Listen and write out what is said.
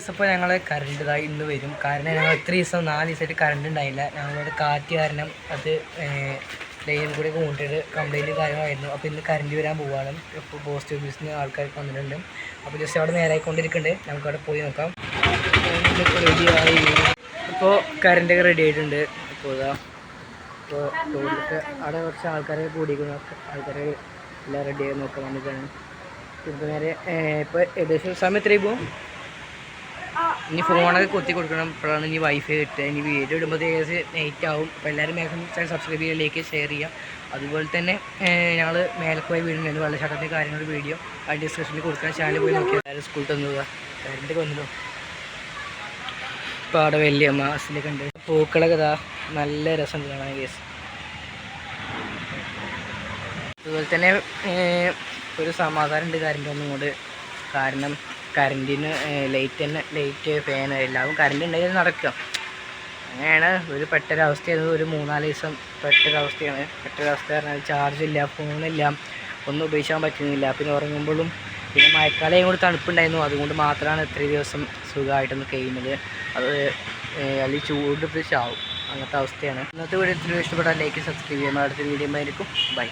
ദിവസം ഇപ്പോൾ ഞങ്ങൾ കറണ്ട് ഇതായി ഇന്ന് വരും. കാരണം ഞങ്ങൾ ഇത്ര ദിവസം നാല് ദിവസമായിട്ട് കറണ്ട് ഉണ്ടായില്ല ഞങ്ങളോട് കാറ്റ് കാരണം അത് ലൈനും കൂടി കൊണ്ടിട്ട് കംപ്ലൈന്റ് കാര്യമായിരുന്നു അപ്പോൾ ഇന്ന് കറണ്ട് വരാൻ പോവുകയാണ് ഇപ്പോൾ പോസ്റ്റ് ഓഫീസിന് ആൾക്കാർക്ക് വന്നിട്ടുണ്ട്. അപ്പോൾ ജസ്റ്റ് അവിടെ നേരായിക്കൊണ്ടിരിക്കുന്നുണ്ട് നമുക്ക് അവിടെ പോയി നോക്കാം. റെഡിയായി ഇപ്പോൾ കറണ്ടൊക്കെ റെഡി ആയിട്ടുണ്ട്. ഇപ്പോൾ ഇതാ ഇപ്പോൾ ടോയ്ലറ്റ് അവിടെ കുറച്ച് ആൾക്കാരെ കൂടിയിരിക്കുന്നു. ആൾക്കാരെ എല്ലാം റെഡി ആയി നോക്കാൻ വേണ്ടിയിട്ടാണ് ഇപ്പോൾ നേരെ ഇപ്പോൾ ഏകദേശം സമയം എത്രയായി പോകും ഇനി ഫോണൊക്കെ കുത്തി കൊടുക്കണം. ഇപ്പോഴാണ് ഇനി വൈഫൈ കിട്ടുക. ഇനി വീഡിയോ ഇടുമ്പോൾ ഏകദേശം നൈറ്റ് ആവും. അപ്പോൾ എല്ലാവരും മാക്സിമം സബ്സ്ക്രൈബ് ചെയ്യുക ലൈക്ക് ഷെയർ ചെയ്യുക. അതുപോലെ തന്നെ ഞങ്ങൾ മേലക്ക് പോയി വീടുന്നുണ്ട് വെള്ളച്ചാട്ടത്തിന്റെ കാര്യങ്ങളുടെ വീഡിയോ ആ ഡിസ്ക്രിപ്ഷനിൽ കൊടുക്കാൻ ചാനൽ പോയി നോക്കി എല്ലാവരും സ്കൂളിൽ തന്നതാണ് കറണ്ട് വന്നു ഇപ്പോൾ അവിടെ വലിയ മാസിലൊക്കെ ഉണ്ട് പൂക്കളൊക്കെ ഇതാ നല്ല രസം കാണാൻ കേസ് അതുപോലെ തന്നെ ഒരു സമാധാനം ഉണ്ട് തോന്നുന്നുണ്ട് കൊണ്ട് കാരണം കറണ്ടിന് ലൈറ്റ് തന്നെ ലൈറ്റ് ഫാൻ എല്ലാവും കറണ്ട് ഉണ്ടെങ്കിൽ നടക്കുക. അങ്ങനെയാണ് ഒരു പെട്ടൊരവസ്ഥയാണ് ഒരു മൂന്നാൽ ദിവസം പെട്ടൊരവസ്ഥയാണ്. പെട്ടൊരവസ്ഥ പറഞ്ഞാൽ ചാർജില്ല ഫോണില്ല ഒന്നും ഉപയോഗിക്കാൻ പറ്റുന്നില്ല. പിന്നെ ഉറങ്ങുമ്പോഴും പിന്നെ മഴക്കാലം കൂടി തണുപ്പുണ്ടായിരുന്നു. അതുകൊണ്ട് മാത്രമാണ് ഇത്രയും ദിവസം സുഖമായിട്ടൊന്ന് കഴിയുന്നത് അത് അല്ലെങ്കിൽ ചൂട് പിടിച്ചാവും അങ്ങനത്തെ അവസ്ഥയാണ്. ഇന്നത്തെ വീഡിയോ ഇത്രയും ഇഷ്ടപ്പെട്ടാൽ ലൈക്ക് സബ്സ്ക്രൈബ് ചെയ്യാം അടുത്ത വീഡിയോ ആയിരിക്കും ബൈ